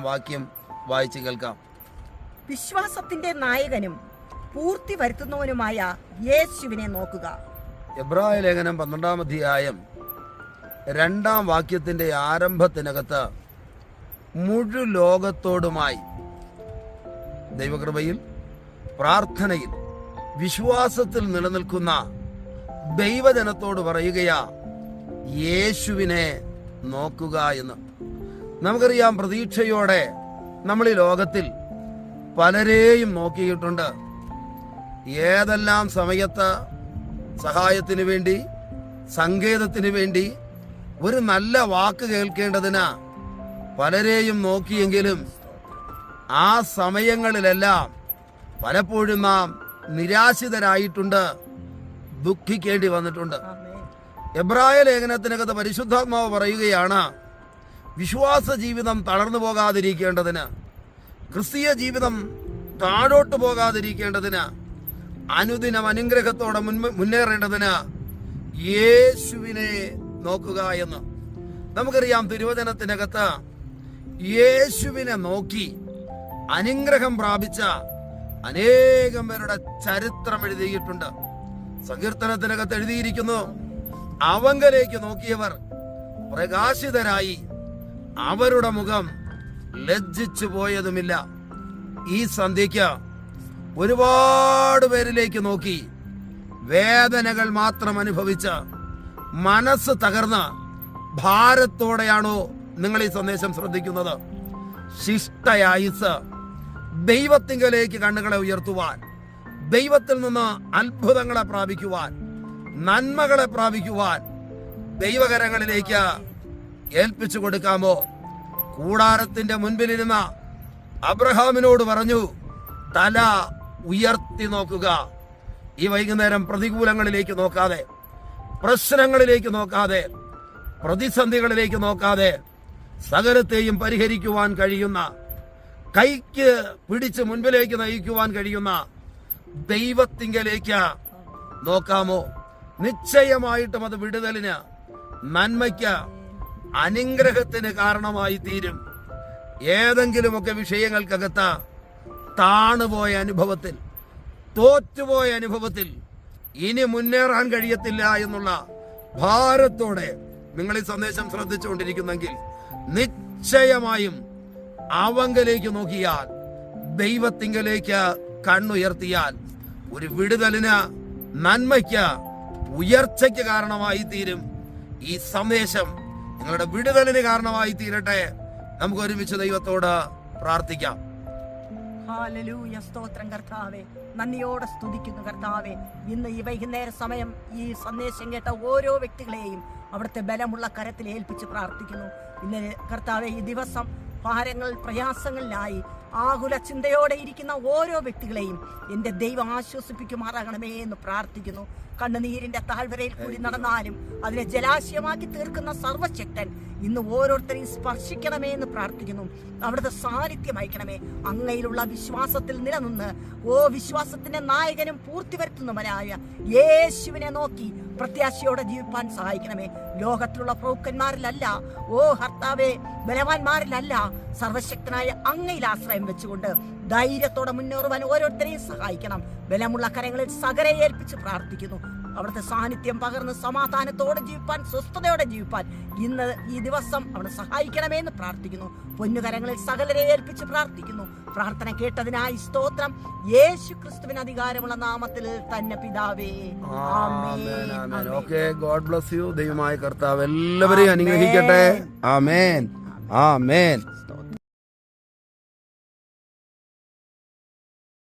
വാക്യം വായിച്ചു കേൾക്കാം. വിശ്വാസത്തിന്റെ നായകനും പൂർത്തി വരുത്തുന്നവനുമായ യേശുവിനെ നോക്കുക. എബ്രായ ലേഖനം പന്ത്രണ്ടാം അധ്യായം രണ്ടാം വാക്യത്തിന്റെ ആരംഭത്തിനകത്ത് മുഴു ലോകത്തോടുമായി ദൈവകൃപയിൽ പ്രാർത്ഥനയിൽ വിശ്വാസത്തിൽ നിലനിൽക്കുന്ന ദൈവജനത്തോട് പറയുകയാ യേശുവിനെ നോക്കുക എന്ന്. നമുക്കറിയാം പ്രതീക്ഷയോടെ നമ്മൾ ഈ ലോകത്തിൽ പലരെയും നോക്കിയിട്ടുണ്ട്. ഏതെല്ലാം സമയത്ത് സഹായത്തിന് വേണ്ടി സങ്കേതത്തിന് വേണ്ടി ഒരു നല്ല വാക്ക് കേൾക്കേണ്ടതിന് പലരെയും നോക്കിയെങ്കിലും ആ സമയങ്ങളിലെല്ലാം പലപ്പോഴും നാം നിരാശിതരായിട്ടുണ്ട് ദുഃഖിക്കേണ്ടി വന്നിട്ടുണ്ട്. എബ്രായ ലേഖനത്തിനകത്ത് പരിശുദ്ധാത്മാവ് പറയുകയാണ് വിശ്വാസ ജീവിതം തളർന്നു പോകാതിരിക്കേണ്ടതിന് ക്രിസ്തീയ ജീവിതം താഴോട്ട് പോകാതിരിക്കേണ്ടതിന് അനുദിനം അനുഗ്രഹത്തോടെ മുന്നേറേണ്ടതിന് യേശുവിനെ നോക്കുക എന്ന്. നമുക്കറിയാം തിരുവചനത്തിനകത്ത് യേശുവിനെ നോക്കി അനുഗ്രഹം പ്രാപിച്ച അനേകം പേരുടെ ചരിത്രം എഴുതിയിട്ടുണ്ട്. സങ്കീർത്തനത്തിനകത്ത് എഴുതിയിരിക്കുന്നു അവങ്കലേക്ക് നോക്കിയവർ പ്രകാശിതരായി അവരുടെ മുഖം ലജ്ജിച്ചു പോയതുമില്ല. ഈ സന്ധ്യയ്ക്ക് ഒരുപാട് പേരിലേക്ക് നോക്കി വേദനകൾ മാത്രം അനുഭവിച്ച് മനസ്സ് തകർന്ന് ഭാരത്തോടെയാണോ നിങ്ങൾ ഈ സന്ദേശം ശ്രദ്ധിക്കുന്നത്? ശിഷ്ടയായുസ് ദൈവത്തിങ്കലേക്ക് കണ്ണുകളെ ഉയർത്തുവാൻ ദൈവത്തിൽ നിന്ന് അത്ഭുതങ്ങളെ പ്രാപിക്കുവാൻ നന്മകളെ പ്രാപിക്കുവാൻ ദൈവകരങ്ങളിലേക്ക് ഏൽപ്പിച്ചു കൊടുക്കാമോ? കൂടാരത്തിന്റെ മുൻപിലിരുന്ന അബ്രഹാമിനോട് പറഞ്ഞു തല ഉയർത്തി നോക്കുക. ഈ വൈകുന്നേരം പ്രതികൂലങ്ങളിലേക്ക് നോക്കാതെ പ്രശ്നങ്ങളിലേക്ക് നോക്കാതെ പ്രതിസന്ധികളിലേക്ക് നോക്കാതെ സകലത്തെയും പരിഹരിക്കുവാൻ കഴിയുന്ന കൈക്ക് പിടിച്ച് മുൻപിലേക്ക് നയിക്കുവാൻ കഴിയുന്ന ദൈവത്തിങ്കലേക്ക് നോക്കാമോ? നിശ്ചയമായിട്ടും അത് വിടുതലിന് നന്മയ്ക്ക് അനുഗ്രഹത്തിന് കാരണമായി തീരും. ഏതെങ്കിലുമൊക്കെ വിഷയങ്ങൾക്കകത്ത താണുപോയ അനുഭവത്തിൽ തോറ്റുപോയ അനുഭവത്തിൽ ഇനി മുന്നേറാൻ കഴിയത്തില്ല എന്നുള്ള ഭാരത്തോടെ നിങ്ങൾ ഈ സന്ദേശം ശ്രദ്ധിച്ചുകൊണ്ടിരിക്കുന്നെങ്കിൽ നിശ്ചയമായും അവങ്കലേക്ക് നോക്കിയാൽ ദൈവത്തിങ്കലേക്ക് കണ്ണുയർത്തിയാൽ ഒരു വിടുതലിന് നന്മയ്ക്ക് ഉയർച്ചയ്ക്ക് കാരണമായി തീരും ഈ സന്ദേശം നിങ്ങളുടെ വിടുതലിന് കാരണമായി തീരട്ടെ. നമുക്ക് ഒരുമിച്ച് ദൈവത്തോട് പ്രാർത്ഥിക്കാം. സ്തോത്രം കർത്താവേ. നന്ദിയോടെ സ്തുതിക്കുന്നു കർത്താവേ. ഇന്ന് ഈ വൈകുന്നേര സമയം ഈ സന്ദേശം കേട്ട ഓരോ വ്യക്തികളെയും അവിടുത്തെ ബലമുള്ള കരത്തിൽ ഏൽപ്പിച്ച് പ്രാർത്ഥിക്കുന്നു. ഇന്ന് കർത്താവെ ഈ ദിവസം ഭാരങ്ങൾ പ്രയാസങ്ങളിലായി ആകുല ചിന്തയോടെ ഇരിക്കുന്ന ഓരോ വ്യക്തികളെയും എന്റെ ദൈവം ആശ്വസിപ്പിക്കുമാറാകണമേ എന്ന് പ്രാർത്ഥിക്കുന്നു. കണ്ണുനീരിന്റെ താഴ്വരയിൽ കൂടി നടന്നാലും അതിനെ ജലാശയമാക്കി തീർക്കുന്ന സർവശക്തൻ ഇന്ന് ഓരോരുത്തരെയും സ്പർശിക്കണമേ എന്ന് പ്രാർത്ഥിക്കുന്നു. അവിടുത്തെ സാന്നിധ്യം അയക്കണമേ. അങ്ങയിലുള്ള വിശ്വാസത്തിൽ നിലനിന്ന് ഓ വിശ്വാസത്തിന്റെ നായകനും പൂർത്തി വരുത്തുന്നവനായ യേശുവിനെ നോക്കി പ്രത്യാശയോടെ ജീവിപ്പാൻ സഹായിക്കണമേ. ലോകത്തിലുള്ള പ്രഭുക്കന്മാരിലല്ല. ഓ ഹർത്താവേ ബലവാന്മാരിലല്ല. സർവശക്തനായ അങ്ങയിൽ ആശ്രയം വെച്ചുകൊണ്ട് ധൈര്യത്തോടെ മുന്നേറുവാൻ ഓരോരുത്തരെയും സഹായിക്കണം. ബലമുള്ള കരങ്ങളിൽ സകരെ ഏൽപ്പിച്ച് പ്രാർത്ഥിക്കുന്നു. അവിടുത്തെ സാന്നിധ്യം പകർന്ന് സമാധാനത്തോടെ ജീവിപ്പാൻ സ്വസ്ഥതയോടെ ജീവിപ്പാൻ ഇന്ന് ഈ ദിവസം അവിടെ സഹായിക്കണമേ എന്ന് പ്രാർത്ഥിക്കുന്നു. പൊന്നുകരങ്ങളിൽ സകലരെ ഏൽപ്പിച്ച് പ്രാർത്ഥിക്കുന്നു. പ്രാർത്ഥന കേട്ടതിനായി സ്തോത്രം. യേശു ക്രിസ്തുവിന് അധികാരമുള്ള നാമത്തിൽ തന്നെ പിതാവേ. ആമേൻ. ആമേൻ. Okay God bless you. ദൈവമായ കർത്താവ് എല്ലാവരെയും അനുഗ്രഹിക്കട്ടെ. ആമേൻ. ആമേൻ.